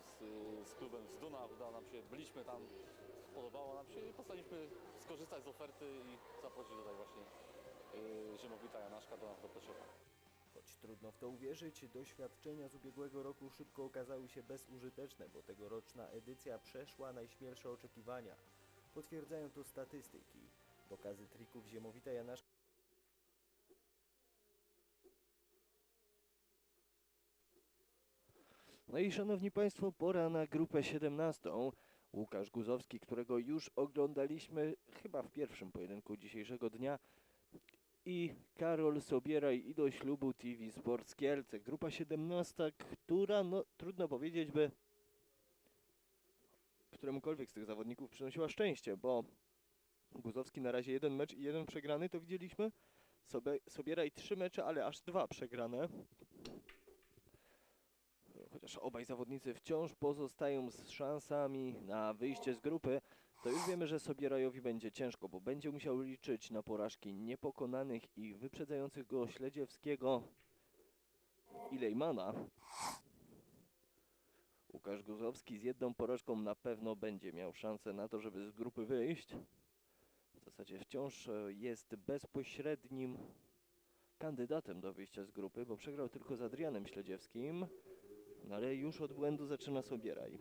z, z klubem z Duna, udało nam się, byliśmy tam, podobało nam się i postaniliśmy skorzystać z oferty i zaprosić tutaj właśnie yy, Ziemowita Janaszka do nas do Pleszowa. Choć trudno w to uwierzyć, doświadczenia z ubiegłego roku szybko okazały się bezużyteczne, bo tegoroczna edycja przeszła najśmielsze oczekiwania. Potwierdzają to statystyki. Pokazy trików Ziemowita Janaszka No i szanowni Państwo, pora na grupę 17. Łukasz Guzowski, którego już oglądaliśmy chyba w pierwszym pojedynku dzisiejszego dnia i Karol Sobieraj i do ślubu TV Sports Kielce. Grupa 17, która no trudno powiedzieć by któremukolwiek z tych zawodników przynosiła szczęście, bo Guzowski na razie jeden mecz i jeden przegrany, to widzieliśmy. Sobie, Sobieraj trzy mecze, ale aż dwa przegrane. Obaj zawodnicy wciąż pozostają z szansami na wyjście z grupy, to już wiemy, że Sobierajowi będzie ciężko, bo będzie musiał liczyć na porażki niepokonanych i wyprzedzających go Śledziewskiego i Lejmana. Łukasz Guzowski z jedną porażką na pewno będzie miał szansę na to, żeby z grupy wyjść. W zasadzie wciąż e, jest bezpośrednim kandydatem do wyjścia z grupy, bo przegrał tylko z Adrianem Śledziewskim, ale już od błędu zaczyna Sobieraj.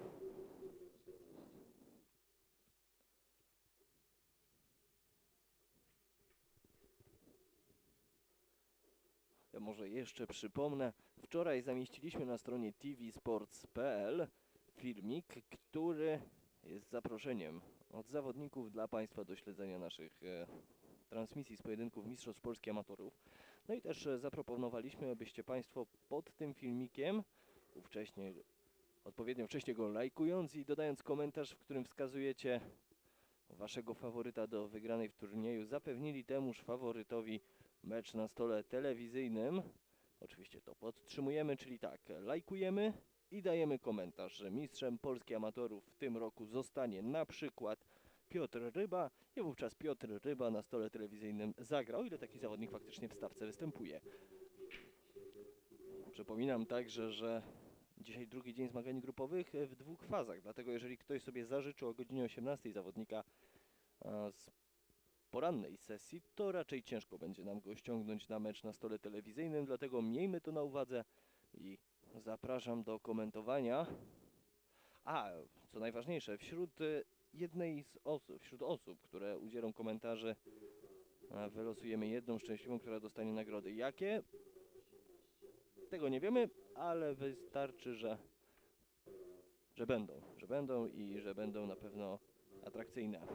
Ja może jeszcze przypomnę, wczoraj zamieściliśmy na stronie tvsports.pl filmik, który jest zaproszeniem od zawodników dla Państwa do śledzenia naszych e, transmisji z pojedynków Mistrzostw Polski Amatorów. No i też e, zaproponowaliśmy, abyście Państwo pod tym filmikiem, ówcześnie, odpowiednio wcześniej go lajkując i dodając komentarz, w którym wskazujecie waszego faworyta do wygranej w turnieju, zapewnili temuż faworytowi mecz na stole telewizyjnym. Oczywiście to podtrzymujemy, czyli tak, lajkujemy i dajemy komentarz, że mistrzem Polski Amatorów w tym roku zostanie na przykład Piotr Ryba i wówczas Piotr Ryba na stole telewizyjnym zagra, ile taki zawodnik faktycznie w stawce występuje. Przypominam także, że dzisiaj drugi dzień zmagań grupowych w dwóch fazach, dlatego jeżeli ktoś sobie zażyczył o godzinie 18 zawodnika a, z porannej sesji, to raczej ciężko będzie nam go ściągnąć na mecz na stole telewizyjnym, dlatego miejmy to na uwadze i zapraszam do komentowania. A, co najważniejsze, wśród e, jednej z osób, wśród osób, które udzielą komentarzy, e, wylosujemy jedną szczęśliwą, która dostanie nagrody. Jakie? Tego nie wiemy, ale wystarczy, że, że będą, że będą i że będą na pewno atrakcyjne.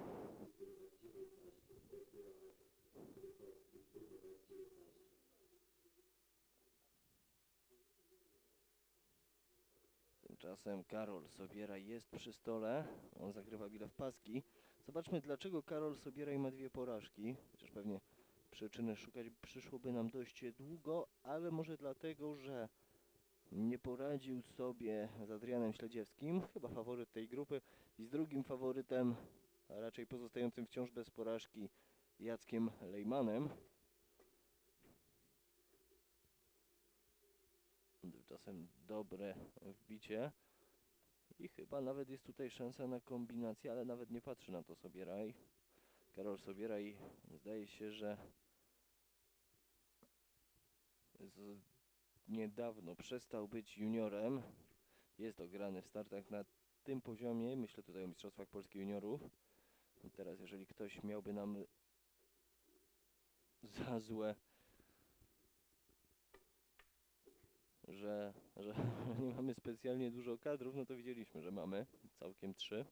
Tymczasem Karol Sobiera jest przy stole. On zagrywa bile w paski. Zobaczmy, dlaczego Karol Sobieraj ma dwie porażki. Chociaż pewnie przyczyny szukać przyszłoby nam dość długo, ale może dlatego, że nie poradził sobie z Adrianem Śledziewskim, chyba faworyt tej grupy, i z drugim faworytem, a raczej pozostającym wciąż bez porażki, Jackiem Lejmanem. Tymczasem dobre wbicie. I chyba nawet jest tutaj szansa na kombinację, ale nawet nie patrzy na to Sobieraj. Karol Sobieraj zdaje się, że niedawno przestał być juniorem. Jest ograny w startach na tym poziomie. Myślę tutaj o Mistrzostwach Polski Juniorów. I teraz jeżeli ktoś miałby nam za złe że, że nie mamy specjalnie dużo kadrów, no to widzieliśmy, że mamy całkiem trzy.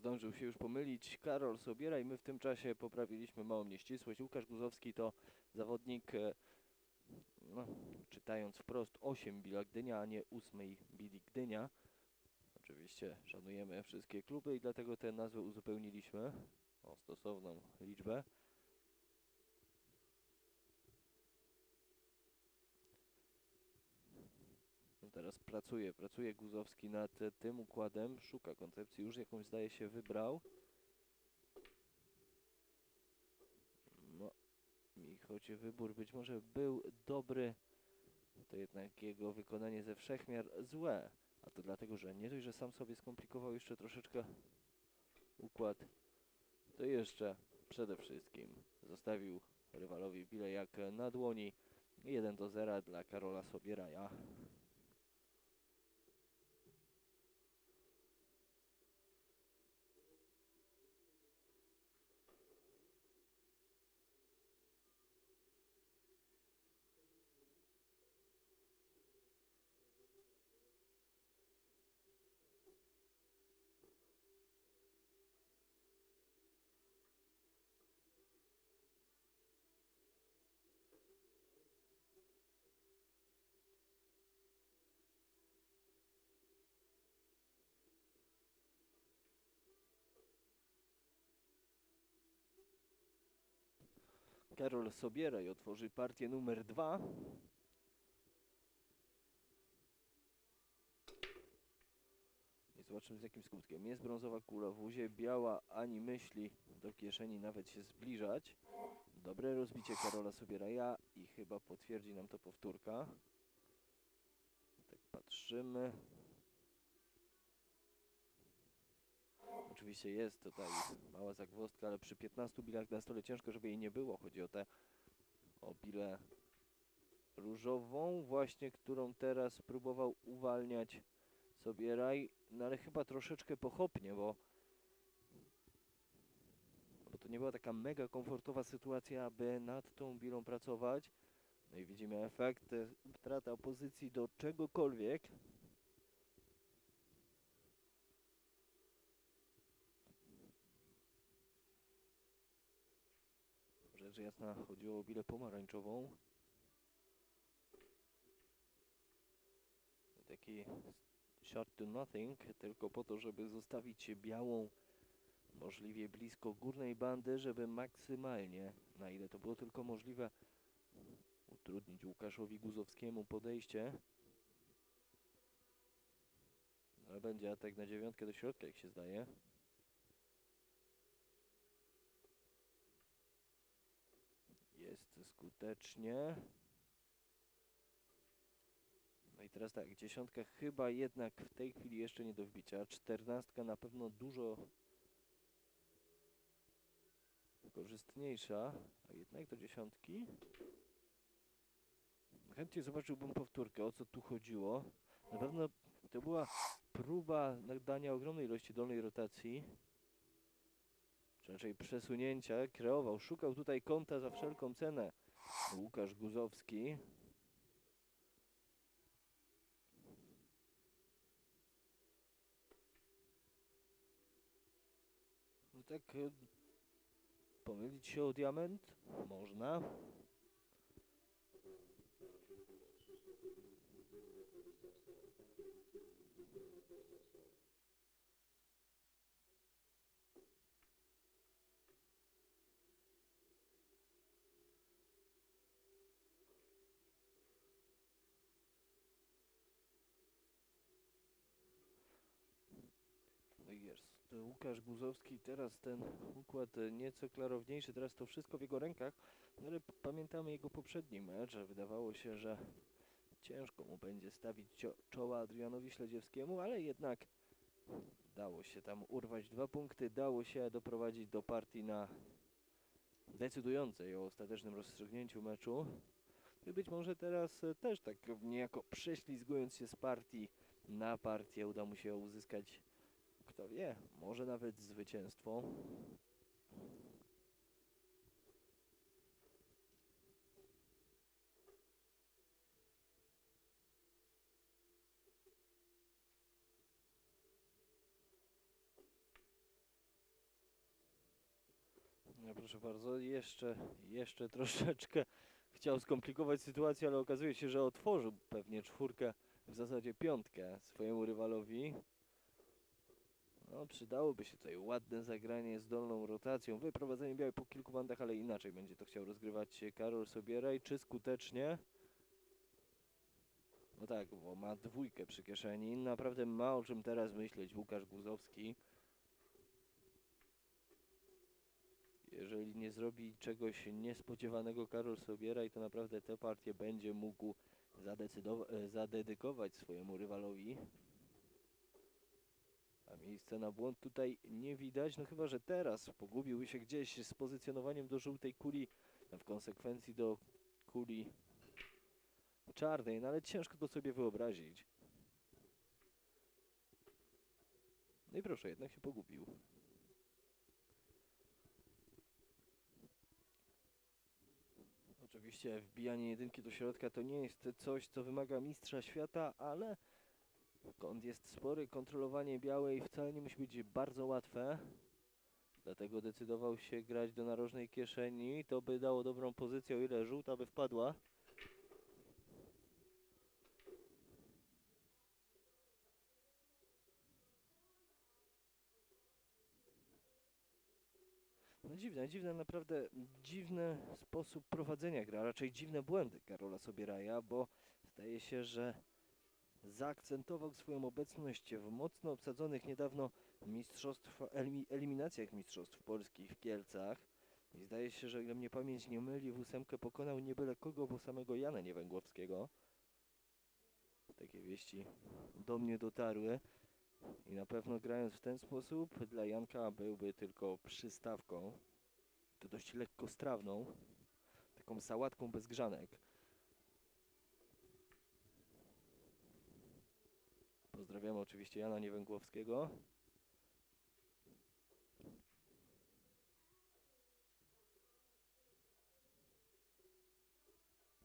Zdążył się już pomylić Karol Sobiera i my w tym czasie poprawiliśmy małą nieścisłość. Łukasz Guzowski to zawodnik, e, no, czytając wprost, 8 Billa Gdynia, a nie 8 Bili Gdynia. Oczywiście szanujemy wszystkie kluby i dlatego tę nazwę uzupełniliśmy o stosowną liczbę. Teraz pracuje, pracuje Guzowski nad e, tym układem, szuka koncepcji, już jakąś zdaje się wybrał. No i choć wybór być może był dobry, to jednak jego wykonanie ze wszechmiar złe. A to dlatego, że nie dość, że sam sobie skomplikował jeszcze troszeczkę układ, to jeszcze przede wszystkim zostawił rywalowi bile jak na dłoni. 1 do 0 dla Karola Sobieraja. Karol Sobieraj otworzy partię numer dwa. I zobaczymy z jakim skutkiem. Jest brązowa kula w łuzie, biała ani myśli do kieszeni nawet się zbliżać. Dobre rozbicie Karola Sobieraja i chyba potwierdzi nam to powtórka. Tak patrzymy. Oczywiście jest tutaj mała zagwozdka, ale przy 15 bilach na stole ciężko, żeby jej nie było. Chodzi o tę o bilę różową, właśnie którą teraz próbował uwalniać sobie raj, no ale chyba troszeczkę pochopnie, bo, bo to nie była taka mega komfortowa sytuacja, aby nad tą bilą pracować. No i widzimy efekt, e, utrata pozycji do czegokolwiek. Jasna, chodziło o bilę pomarańczową. Taki shot to nothing, tylko po to, żeby zostawić białą możliwie blisko górnej bandy, żeby maksymalnie, na ile to było tylko możliwe, utrudnić Łukaszowi Guzowskiemu podejście. Ale będzie atak na dziewiątkę do środka, jak się zdaje. Jest skutecznie. No i teraz tak, dziesiątka chyba jednak w tej chwili jeszcze nie do wbicia. Czternastka na pewno dużo korzystniejsza, a jednak do dziesiątki. Chętnie zobaczyłbym powtórkę, o co tu chodziło. Na pewno to była próba nadania ogromnej ilości dolnej rotacji czy raczej przesunięcia, kreował, szukał tutaj kąta za wszelką cenę. Łukasz Guzowski. No tak e, pomylić się o diament? Można. Jest. Łukasz Guzowski, teraz ten układ nieco klarowniejszy, teraz to wszystko w jego rękach, no ale pamiętamy jego poprzedni mecz, wydawało się, że ciężko mu będzie stawić czoła Adrianowi Śledziewskiemu, ale jednak dało się tam urwać dwa punkty, dało się doprowadzić do partii na decydującej o ostatecznym rozstrzygnięciu meczu. I być może teraz też tak niejako prześlizgując się z partii na partię uda mu się uzyskać kto wie, może nawet zwycięstwo. No proszę bardzo, jeszcze, jeszcze troszeczkę chciał skomplikować sytuację, ale okazuje się, że otworzył pewnie czwórkę, w zasadzie piątkę swojemu rywalowi. No, przydałoby się tutaj ładne zagranie z dolną rotacją, wyprowadzenie białej po kilku bandach, ale inaczej będzie to chciał rozgrywać Karol Sobieraj, czy skutecznie? No tak, bo ma dwójkę przy kieszeni, naprawdę ma o czym teraz myśleć Łukasz Guzowski. Jeżeli nie zrobi czegoś niespodziewanego Karol Sobieraj, to naprawdę tę partię będzie mógł zadecydowa- e, zadedykować swojemu rywalowi. A miejsca na błąd tutaj nie widać, no chyba, że teraz pogubił się gdzieś z pozycjonowaniem do żółtej kuli, a w konsekwencji do kuli czarnej, no ale ciężko to sobie wyobrazić. No i proszę, jednak się pogubił. Oczywiście wbijanie jedynki do środka to nie jest coś, co wymaga mistrza świata, ale kąt jest spory, kontrolowanie białej wcale nie musi być bardzo łatwe. Dlatego decydował się grać do narożnej kieszeni. To by dało dobrą pozycję, o ile żółta by wpadła. No dziwne, dziwne, naprawdę dziwny sposób prowadzenia gry, a raczej dziwne błędy Karola Sobieraja, bo zdaje się, że zaakcentował swoją obecność w mocno obsadzonych niedawno mistrzostw, elimi, eliminacjach mistrzostw polskich w Kielcach. I zdaje się, że ile mnie pamięć nie myli, w ósemkę pokonał nie byle kogo, bo samego Jana Niewęgłowskiego. Takie wieści do mnie dotarły. I na pewno grając w ten sposób dla Janka byłby tylko przystawką. To dość lekko strawną. Taką sałatką bez grzanek. Pozdrawiamy oczywiście Jana Niewęgłowskiego.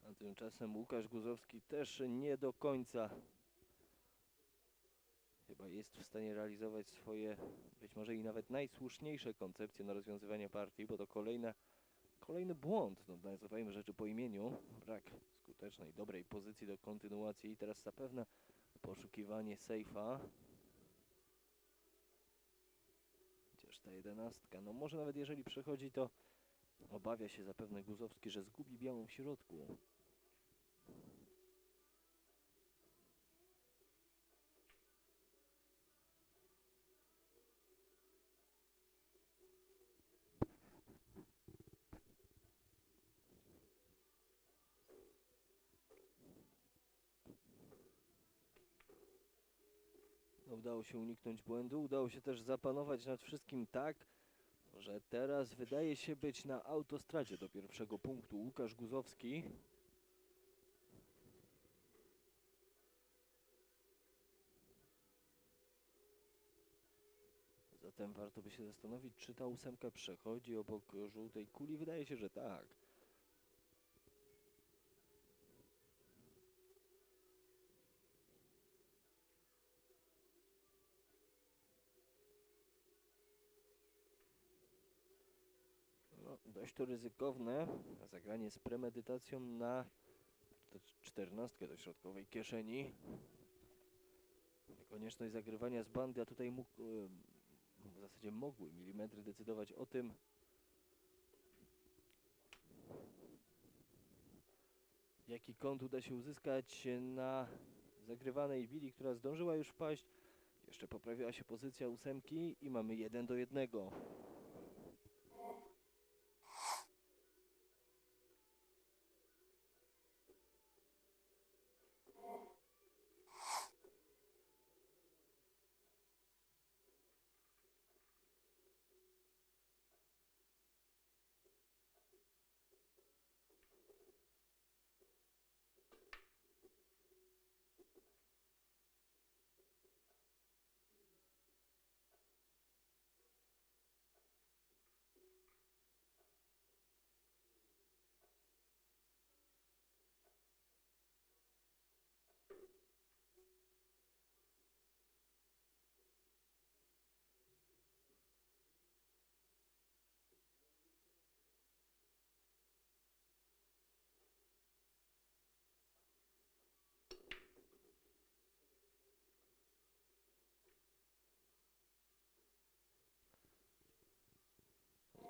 A tymczasem Łukasz Guzowski też nie do końca chyba jest w stanie realizować swoje, być może i nawet najsłuszniejsze koncepcje na rozwiązywanie partii, bo to kolejne, kolejny błąd, no nazywajmy rzeczy po imieniu, brak skutecznej, dobrej pozycji do kontynuacji i teraz zapewne poszukiwanie sejfa. Chociaż ta jedenastka, no może nawet jeżeli przechodzi, to obawia się zapewne Guzowski, że zgubi białą w środku. Udało się uniknąć błędu, udało się też zapanować nad wszystkim tak, że teraz wydaje się być na autostradzie do pierwszego punktu Łukasz Guzowski. Zatem warto by się zastanowić, czy ta ósemka przechodzi obok żółtej kuli. Wydaje się, że tak. Dość to ryzykowne. Zagranie z premedytacją na czternastkę do środkowej kieszeni. Konieczność zagrywania z bandy, a tutaj mógł, e, w zasadzie mogły milimetry decydować o tym, jaki kąt uda się uzyskać na zagrywanej wili, która zdążyła już wpaść. Jeszcze poprawiła się pozycja ósemki i mamy jeden do jednego.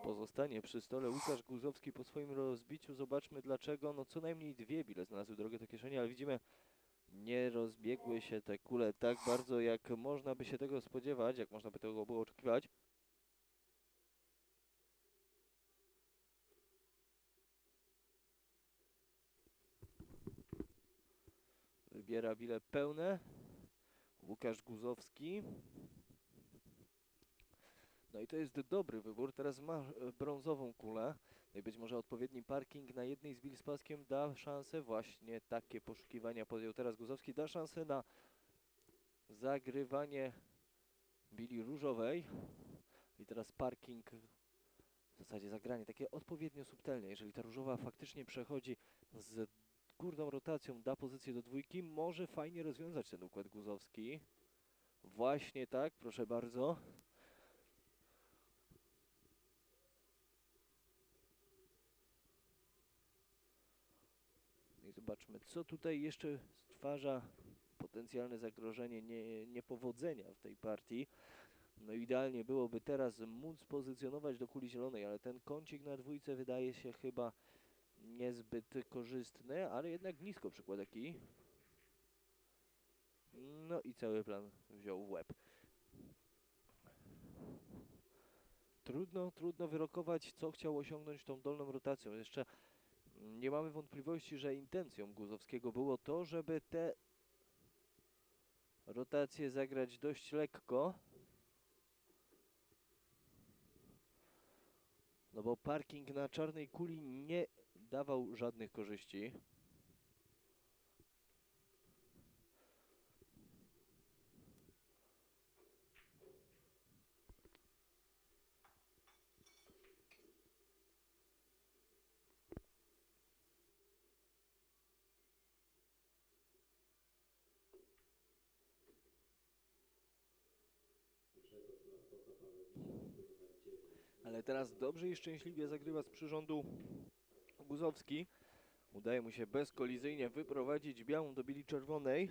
Pozostanie przy stole Łukasz Guzowski po swoim rozbiciu. Zobaczmy dlaczego. No co najmniej dwie bile znalazły drogę do kieszeni, ale widzimy, nie rozbiegły się te kule tak bardzo, jak można by się tego spodziewać, jak można by tego było oczekiwać. Wybiera bile pełne. Łukasz Guzowski. No i to jest dobry wybór. Teraz ma e, brązową kulę. No i być może odpowiedni parking na jednej z bil z paskiem da szansę. Właśnie takie poszukiwania podjął teraz Guzowski. Da szansę na zagrywanie bili różowej. I teraz parking, w zasadzie zagranie takie odpowiednio subtelne. Jeżeli ta różowa faktycznie przechodzi z górną rotacją, da pozycję do dwójki, może fajnie rozwiązać ten układ Guzowski. Właśnie tak, proszę bardzo. Zobaczmy, co tutaj jeszcze stwarza potencjalne zagrożenie nie, niepowodzenia w tej partii. No idealnie byłoby teraz móc pozycjonować do kuli zielonej, ale ten kącik na dwójce wydaje się chyba niezbyt korzystny, ale jednak blisko przykłada kij. No i cały plan wziął w łeb. Trudno, trudno wyrokować, co chciał osiągnąć tą dolną rotacją. Jeszcze nie mamy wątpliwości, że intencją Guzowskiego było to, żeby te rotacje zagrać dość lekko. No bo parking na czarnej kuli nie dawał żadnych korzyści. Ale teraz dobrze i szczęśliwie zagrywa z przyrządu Guzowski. Udaje mu się bezkolizyjnie wyprowadzić białą do bili czerwonej.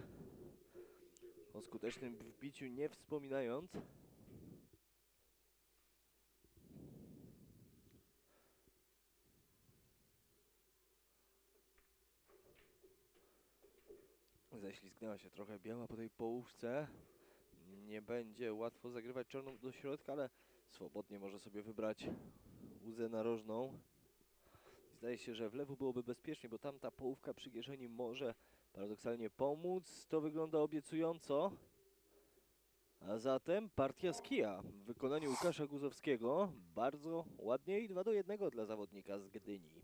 O skutecznym wbiciu nie wspominając. Ześlizgnęła się trochę biała po tej połówce. Nie będzie łatwo zagrywać czarną do środka, ale swobodnie może sobie wybrać łzę narożną. Zdaje się, że w lewo byłoby bezpiecznie, bo tam ta połówka przy kieszeni może paradoksalnie pomóc. To wygląda obiecująco. A zatem partia z kija w wykonaniu Łukasza Guzowskiego. Bardzo ładnie i 2 do 1 dla zawodnika z Gdyni.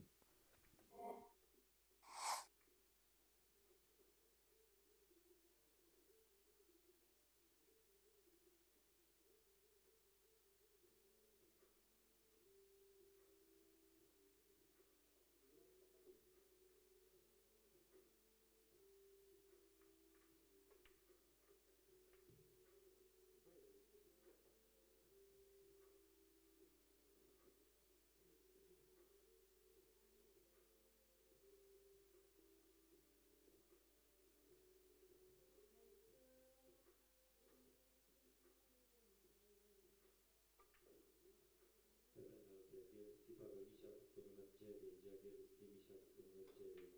Misiak, sto numer 9, Jagielski, Misiak, sto numer 9.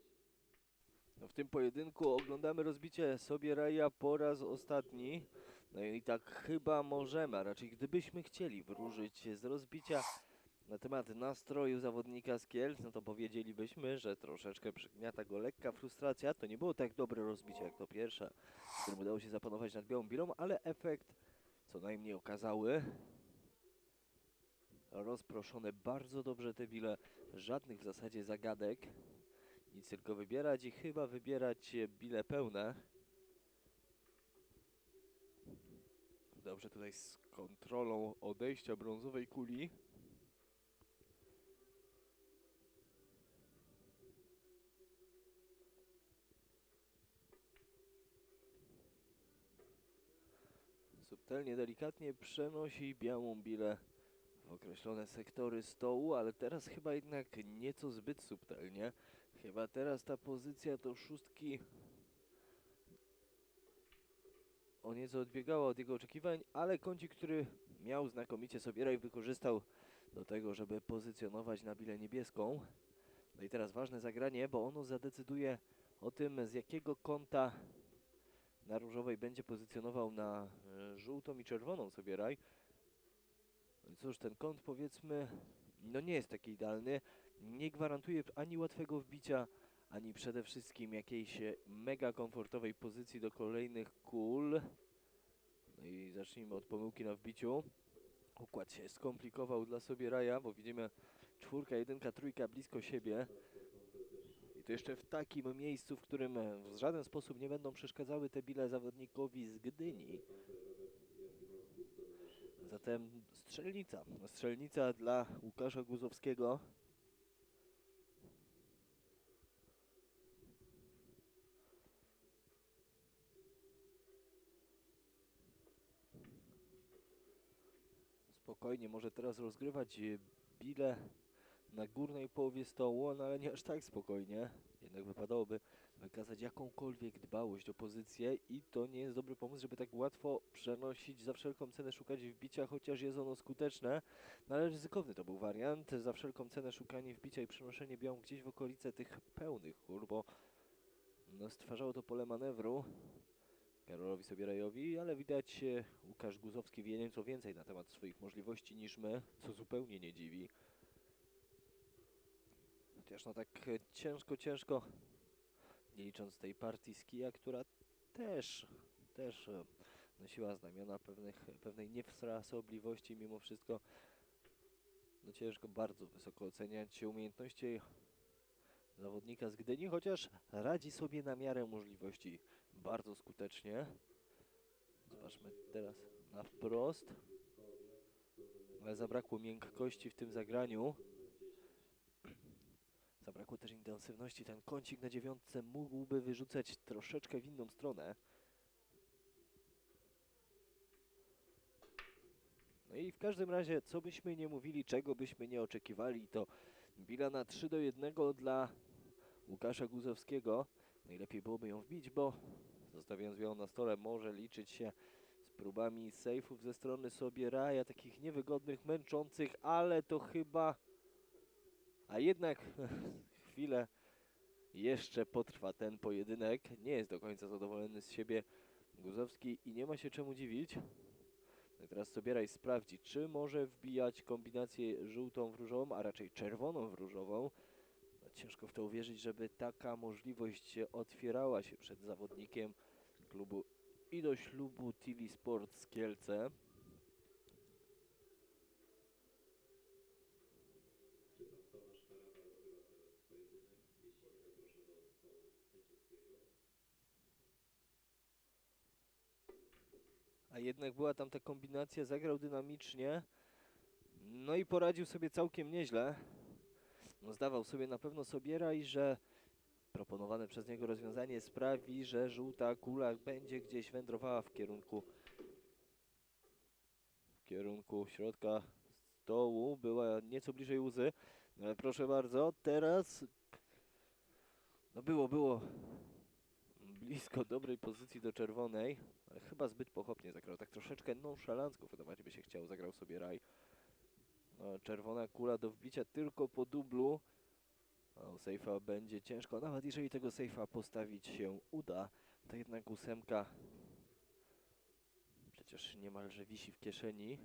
No w tym pojedynku oglądamy rozbicie sobie Raja po raz ostatni. No i tak chyba możemy, a raczej gdybyśmy chcieli wróżyć z rozbicia na temat nastroju zawodnika z Kielc, no to powiedzielibyśmy, że troszeczkę przygniata go lekka frustracja. To nie było tak dobre rozbicie jak to pierwsze, w którym udało się zapanować nad białą bilą, ale efekt co najmniej okazały. Rozproszone bardzo dobrze te bile, żadnych w zasadzie zagadek. Nic tylko wybierać i chyba wybierać bile pełne. Dobrze tutaj z kontrolą odejścia brązowej kuli. Subtelnie, delikatnie przenosi białą bilę określone sektory stołu, ale teraz chyba jednak nieco zbyt subtelnie. Chyba teraz ta pozycja to szóstki o nieco odbiegała od jego oczekiwań, ale kącik, który miał znakomicie sobie raj, wykorzystał do tego, żeby pozycjonować na bilę niebieską. No i teraz ważne zagranie, bo ono zadecyduje o tym, z jakiego kąta na różowej będzie pozycjonował na e, żółtą i czerwoną sobie raj. Cóż, ten kąt powiedzmy, no nie jest taki idealny. Nie gwarantuje ani łatwego wbicia, ani przede wszystkim jakiejś mega komfortowej pozycji do kolejnych kul. No i zacznijmy od pomyłki na wbiciu. Układ się skomplikował dla sobie Raja, bo widzimy czwórka, jedynka, trójka blisko siebie. I to jeszcze w takim miejscu, w którym w żaden sposób nie będą przeszkadzały te bile zawodnikowi z Gdyni. Zatem strzelnica. Strzelnica dla Łukasza Guzowskiego. Spokojnie, może teraz rozgrywać e, bile na górnej połowie stołu, no ale nie aż tak spokojnie. Jednak wypadałoby wykazać jakąkolwiek dbałość o pozycję i to nie jest dobry pomysł, żeby tak łatwo przenosić za wszelką cenę szukać wbicia, chociaż jest ono skuteczne, no ale ryzykowny to był wariant, za wszelką cenę szukanie wbicia i przenoszenie białą gdzieś w okolice tych pełnych kur, bo no, stwarzało to pole manewru Karolowi Sobierajowi, ale widać e, Łukasz Guzowski wie nieco więcej na temat swoich możliwości niż my, co zupełnie nie dziwi. Chociaż no tak e, ciężko, ciężko, nie licząc tej partii z kija, która też, też e, nosiła znamiona pewnych, pewnej niefrasobliwości mimo wszystko. No ciężko bardzo wysoko oceniać umiejętności zawodnika z Gdyni, chociaż radzi sobie na miarę możliwości bardzo skutecznie. Zobaczmy teraz na wprost. Ale zabrakło miękkości w tym zagraniu. Zabrakło też intensywności. Ten kącik na dziewiątce mógłby wyrzucać troszeczkę w inną stronę. No i w każdym razie, co byśmy nie mówili, czego byśmy nie oczekiwali, to bila na 3 do 1 dla Łukasza Guzowskiego. Najlepiej byłoby ją wbić, bo zostawiając ją na stole może liczyć się z próbami sejfów ze strony sobie Raja, takich niewygodnych, męczących, ale to chyba... A jednak chwilę jeszcze potrwa ten pojedynek. Nie jest do końca zadowolony z siebie Guzowski i nie ma się czemu dziwić. No teraz Sobieraj sprawdzi, czy może wbijać kombinację żółtą w różową, a raczej czerwoną w różową. No, ciężko w to uwierzyć, żeby taka możliwość otwierała się przed zawodnikiem klubu i do ślubu TV Sports Kielce. Czy pan Tomasz Farawa rozgrywa teraz pojedynek? Jeśli nie, to proszę do stołu sędziowskiego. A jednak była tam ta kombinacja, zagrał dynamicznie. No i poradził sobie całkiem nieźle. No zdawał sobie na pewno Sobieraj, że proponowane przez niego rozwiązanie sprawi, że żółta kula będzie gdzieś wędrowała w kierunku w kierunku środka stołu, była nieco bliżej łzy. No ale proszę bardzo, teraz no było, było blisko dobrej pozycji do czerwonej, chyba zbyt pochopnie zagrał, tak troszeczkę nonszalancko wydawać by się chciał, zagrał sobie raj. No, czerwona kula do wbicia tylko po dublu. A u sejfa będzie ciężko, nawet jeżeli tego sejfa postawić się uda, to jednak ósemka przecież niemalże wisi w kieszeni.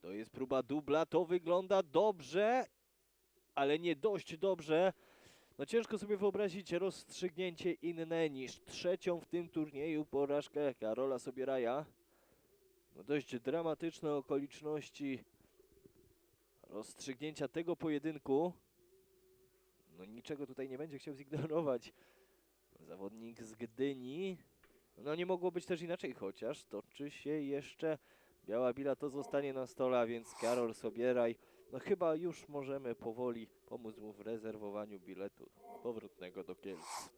To jest próba dubla, to wygląda dobrze, ale nie dość dobrze. No ciężko sobie wyobrazić rozstrzygnięcie inne niż trzecią w tym turnieju porażkę Karola Sobieraja. No dość dramatyczne okoliczności rozstrzygnięcia tego pojedynku. No niczego tutaj nie będzie chciał zignorować zawodnik z Gdyni. No nie mogło być też inaczej, chociaż toczy się jeszcze biała bila, to zostanie na stole, a więc Karol Sobieraj. No chyba już możemy powoli pomóc mu w rezerwowaniu biletu powrotnego do Kielc.